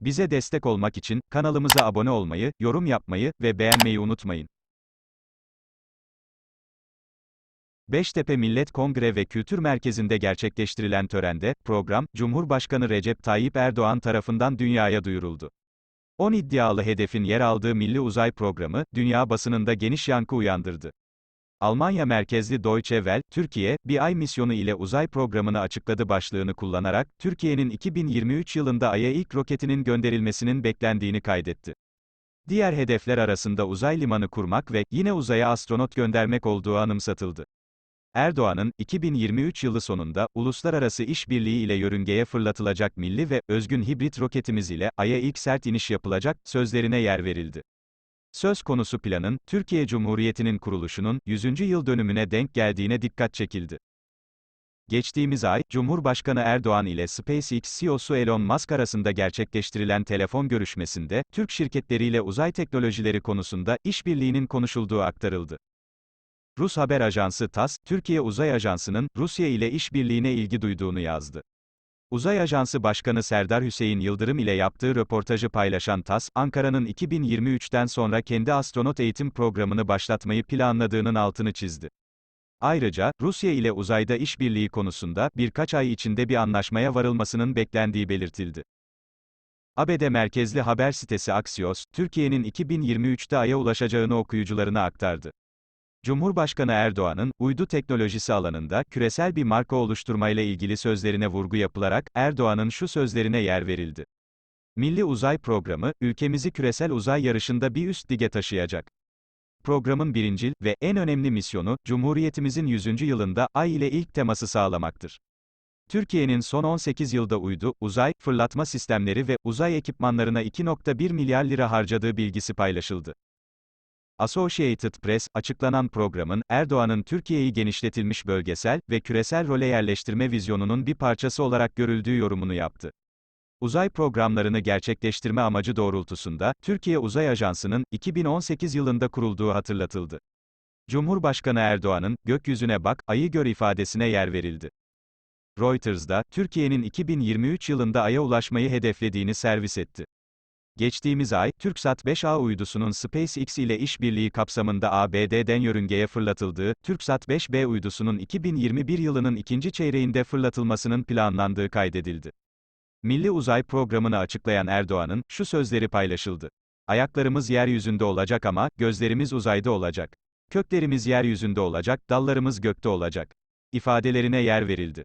Bize destek olmak için kanalımıza abone olmayı, yorum yapmayı ve beğenmeyi unutmayın. Beştepe Millet Kongre ve Kültür Merkezi'nde gerçekleştirilen törende, program, Cumhurbaşkanı Recep Tayyip Erdoğan tarafından dünyaya duyuruldu. 10 iddialı hedefin yer aldığı Milli Uzay Programı, dünya basınında geniş yankı uyandırdı. Almanya merkezli Deutsche Welle, Türkiye, bir ay misyonu ile uzay programını açıkladı başlığını kullanarak, Türkiye'nin 2023 yılında Ay'a ilk roketinin gönderilmesinin beklendiğini kaydetti. Diğer hedefler arasında uzay limanı kurmak ve, yine uzaya astronot göndermek olduğu anımsatıldı. Erdoğan'ın, 2023 yılı sonunda, uluslararası işbirliği ile yörüngeye fırlatılacak milli ve, özgün hibrit roketimiz ile, Ay'a ilk sert iniş yapılacak, sözlerine yer verildi. Söz konusu planın, Türkiye Cumhuriyeti'nin kuruluşunun, 100. yıl dönümüne denk geldiğine dikkat çekildi. Geçtiğimiz ay, Cumhurbaşkanı Erdoğan ile SpaceX CEO'su Elon Musk arasında gerçekleştirilen telefon görüşmesinde, Türk şirketleriyle uzay teknolojileri konusunda, işbirliğinin konuşulduğu aktarıldı. Rus haber ajansı TASS, Türkiye Uzay Ajansı'nın, Rusya ile işbirliğine ilgi duyduğunu yazdı. Uzay Ajansı Başkanı Serdar Hüseyin Yıldırım ile yaptığı röportajı paylaşan TASS, Ankara'nın 2023'ten sonra kendi astronot eğitim programını başlatmayı planladığının altını çizdi. Ayrıca, Rusya ile uzayda işbirliği konusunda, birkaç ay içinde bir anlaşmaya varılmasının beklendiği belirtildi. ABD merkezli haber sitesi Axios, Türkiye'nin 2023'te Ay'a ulaşacağını okuyucularına aktardı. Cumhurbaşkanı Erdoğan'ın, uydu teknolojisi alanında, küresel bir marka oluşturmayla ilgili sözlerine vurgu yapılarak, Erdoğan'ın şu sözlerine yer verildi. Milli Uzay Programı, ülkemizi küresel uzay yarışında bir üst lige taşıyacak. Programın birincil ve en önemli misyonu, Cumhuriyetimizin 100. yılında, Ay ile ilk teması sağlamaktır. Türkiye'nin son 18 yılda uydu, uzay, fırlatma sistemleri ve uzay ekipmanlarına 2.1 milyar lira harcadığı bilgisi paylaşıldı. Associated Press, açıklanan programın, Erdoğan'ın Türkiye'yi genişletilmiş bölgesel ve küresel role yerleştirme vizyonunun bir parçası olarak görüldüğü yorumunu yaptı. Uzay programlarını gerçekleştirme amacı doğrultusunda, Türkiye Uzay Ajansı'nın, 2018 yılında kurulduğu hatırlatıldı. Cumhurbaşkanı Erdoğan'ın, gökyüzüne bak, ayı gör ifadesine yer verildi. Reuters'da, Türkiye'nin 2023 yılında Ay'a ulaşmayı hedeflediğini servis etti. Geçtiğimiz ay, TürkSat 5A uydusunun SpaceX ile işbirliği kapsamında ABD'den yörüngeye fırlatıldığı, TürkSat 5B uydusunun 2021 yılının ikinci çeyreğinde fırlatılmasının planlandığı kaydedildi. Milli Uzay Programı'nı açıklayan Erdoğan'ın, şu sözleri paylaşıldı. Ayaklarımız yeryüzünde olacak ama, gözlerimiz uzayda olacak. Köklerimiz yeryüzünde olacak, dallarımız gökte olacak. İfadelerine yer verildi.